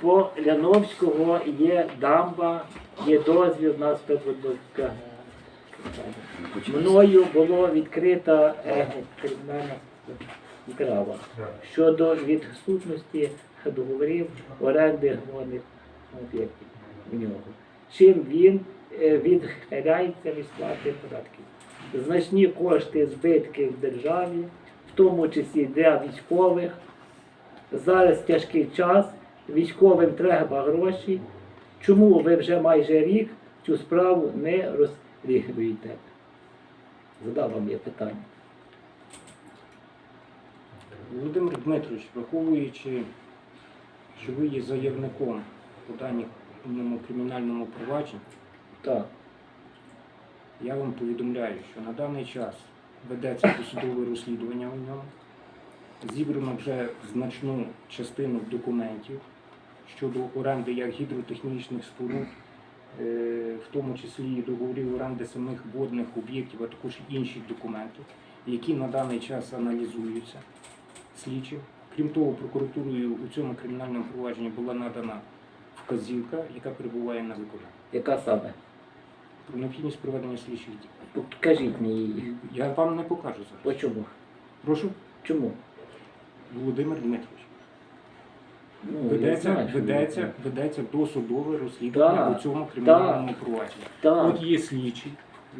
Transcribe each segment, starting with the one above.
По Ляновського є дамба, є дозвіл на спецводовка. Мною було відкрита е, кримінальна справа щодо відсутності договорів оренди горних об'єктів в нього. Чим він е, відхиляється від сплати податків. Значні кошти збитки в державі, в тому числі для військових. Зараз тяжкий час, військовим треба гроші. Чому ви вже майже рік цю справу не розслідуєте? Задав вам я питання. Володимир Дмитрович, враховуючи, що ви є заявником у даному кримінальному провадженні, Так. я вам повідомляю, що на даний час ведеться досудове розслідування у ньому. Зібрано вже значну частину документів щодо оренди як гідротехнічних споруд, е, в тому числі і договорів оренди самих водних об'єктів, а також інші документи, які на даний час аналізуються слідчим. Крім того, прокуратурою у цьому кримінальному провадженні була надана вказівка, яка перебуває на виконанні. Яка саме? Про необхідність проведення слідчих дій. Покажіть мені її. Я вам не покажу По зараз. чому? Прошу, Чому? Володимир Дмитрович. Ну, Ведеться, знаю, ведеться, ведеться досудове розслідування Так, у цьому кримінальному провадженні. Так. От є слідчий.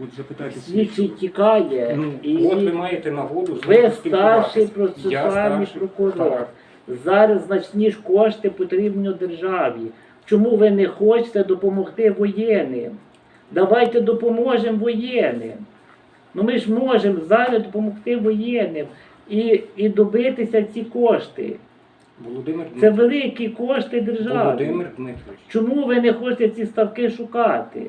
От запитайте Слідчий слідчого. тікає. Ну, і... от ви маєте нагоду з Ви старший поспілкуватися. Я процесуальний старший. прокурор. Так. Зараз значні ж кошти потрібні державі. Чому ви не хочете допомогти воєнним? Давайте допоможемо воєнним. Ну ми ж можемо зараз допомогти воєнним і, і добитися ці кошти. Володимир Це великі кошти держави. Володимир Дмитрович. Чому ви не хочете ці ставки шукати?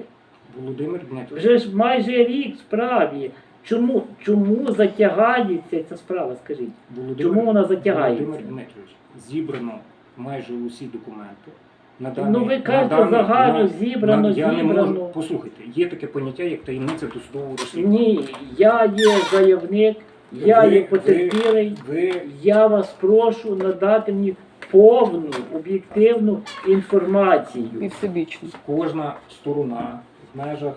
Володимир Дмитрович. Вже ж майже рік в справі. Чому, чому затягається ця справа? Скажіть? Володимир, Чому вона затягається? Володимир Дмитрович, зібрано майже усі документи. На Ну, ви кажете, загально зібрано, я не зібрано. можу, послухайте, є таке поняття, як таємниця досудового розслідування. Ні, я є заявник, я Ви- є потерпілий. Ви Я вас прошу надати мені повну об'єктивну І інформацію. всебічно. кожна сторона в межах,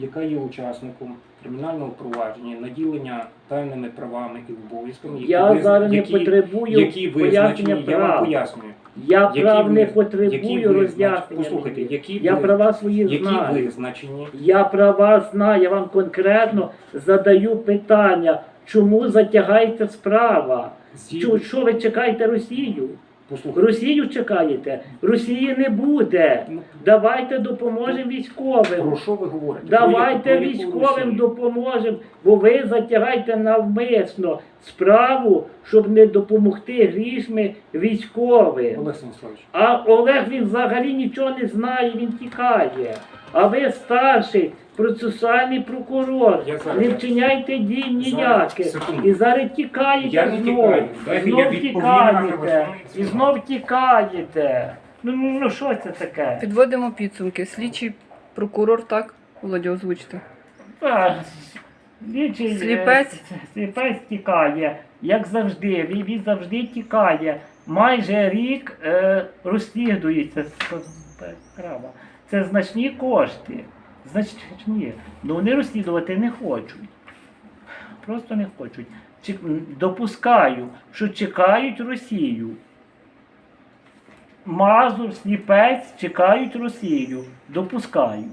яка є учасником кримінального провадження, наділення певними правами і обов'язками, які Я визна- зараз не які- потребую які пояснення визначені, я вам прав. пояснюю. Я Які прав не ви- потребую які роз'яснення. знач- послухайте, які я ви- права свої Які знаю. визначені, Я права знаю, я вам конкретно задаю питання, чому затягається справа? зі- Чу- Що ви чекаєте Росію? Послухайте, Росію чекаєте? Росії не буде. Давайте допоможемо військовим. про що ви говорите? Давайте про військовим допоможемо, бо ви затягаєте навмисно справу, щоб не допомогти грішми військовим. Олег Станіславович, А Олег він взагалі нічого не знає, він тікає. А ви старший процесуальний прокурор. Я зараз- Не вчиняйте дій ніяких. секунду. І зараз тікаєте Я не знов. тікаю. Дайте Знов тікаєте. І знов тікаєте. Ну, ну ну, що це таке? Підводимо підсумки. Слідчий прокурор, так? Володя, озвучте. А, слідчий, е, Сліпець? Сліпець тікає, як завжди, він, він завжди тікає. Майже рік е, розслідується справа. Це значні кошти. Значні. Ну вони розслідувати не хочуть. Просто не хочуть. Допускаю, що чекають Росію. Мазур, сліпець чекають Росію. Допускаю.